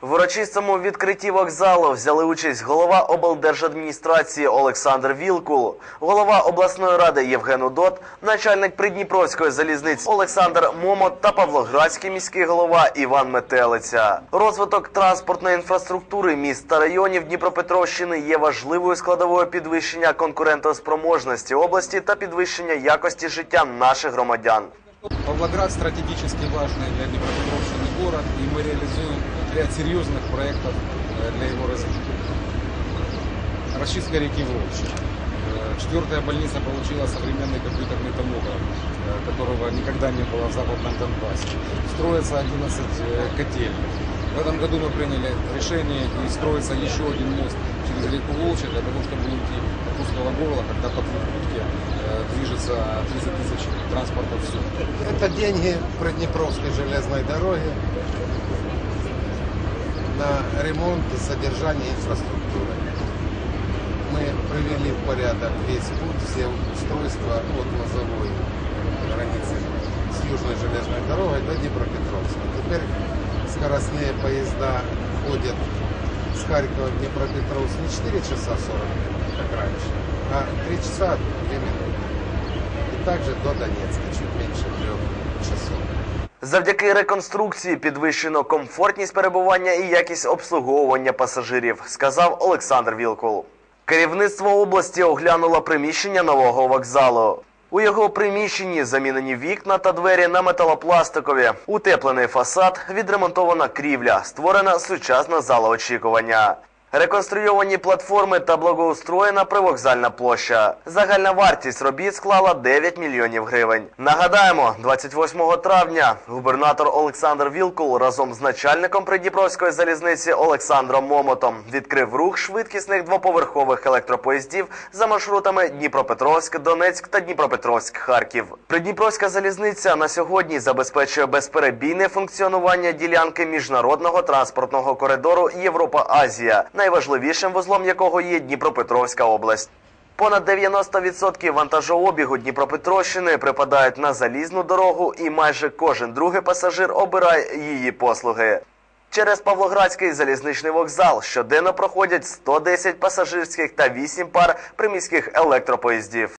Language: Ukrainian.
В урочистому відкритті вокзалу взяли участь голова облдержадміністрації Олександр Вілкул, голова обласної ради Євген Удот, начальник Придніпровської залізниці Олександр Момот та Павлоградський міський голова Іван Метелиця. Розвиток транспортної інфраструктури міст та районів Дніпропетровщини є важливою складовою підвищення конкурентоспроможності області та підвищення якості життя наших громадян. Павлоград стратегически важный для Днепропетровщины город, и мы реализуем ряд серьезных проектов э, для его развития. Расчистка реки Волчи. Э, Четвертая больница получила современный компьютерный томограф, э, которого никогда не было в Западном Донбассе. Строится 11 э, котельных. В этом году мы приняли решение и строится еще один мост через реку Волчи для того, чтобы уйти от узкого горла, когда по двухпутке э, движется 30 тысяч транспортов в сутки. Это деньги Приднепровской железной дороги на ремонт и содержание инфраструктуры. Мы привели в порядок весь путь, все устройства от лозовой границы с южной железной дорогой до Днепропетровска. Теперь скоростные поезда ходят с Харькова в Днепропетровск не 4 часа 40 минут, как раньше, а 3 часа 2 минуты. Также до Донецка, чуть меньше 3 часов. Завдяки реконструкції підвищено комфортність перебування і якість обслуговування пасажирів, сказав Олександр Вілкул. Керівництво області оглянуло приміщення нового вокзалу. У його приміщенні замінені вікна та двері на металопластикові, утеплений фасад, відремонтована крівля, створена сучасна зала очікування. Реконструйовані платформи та благоустроєна привокзальна площа. Загальна вартість робіт склала 9 мільйонів гривень. Нагадаємо, 28 травня губернатор Олександр Вілкул разом з начальником Придніпровської залізниці Олександром Момотом відкрив рух швидкісних двоповерхових електропоїздів за маршрутами Дніпропетровськ, Донецьк та Дніпропетровськ, Харків. Придніпровська залізниця на сьогодні забезпечує безперебійне функціонування ділянки міжнародного транспортного коридору Європа-Азія, найважливішим вузлом якого є Дніпропетровська область. Понад 90% вантажообігу Дніпропетровщини припадають на залізну дорогу, і майже кожен другий пасажир обирає її послуги. Через Павлоградський залізничний вокзал щоденно проходять 110 пасажирських та 8 пар приміських електропоїздів.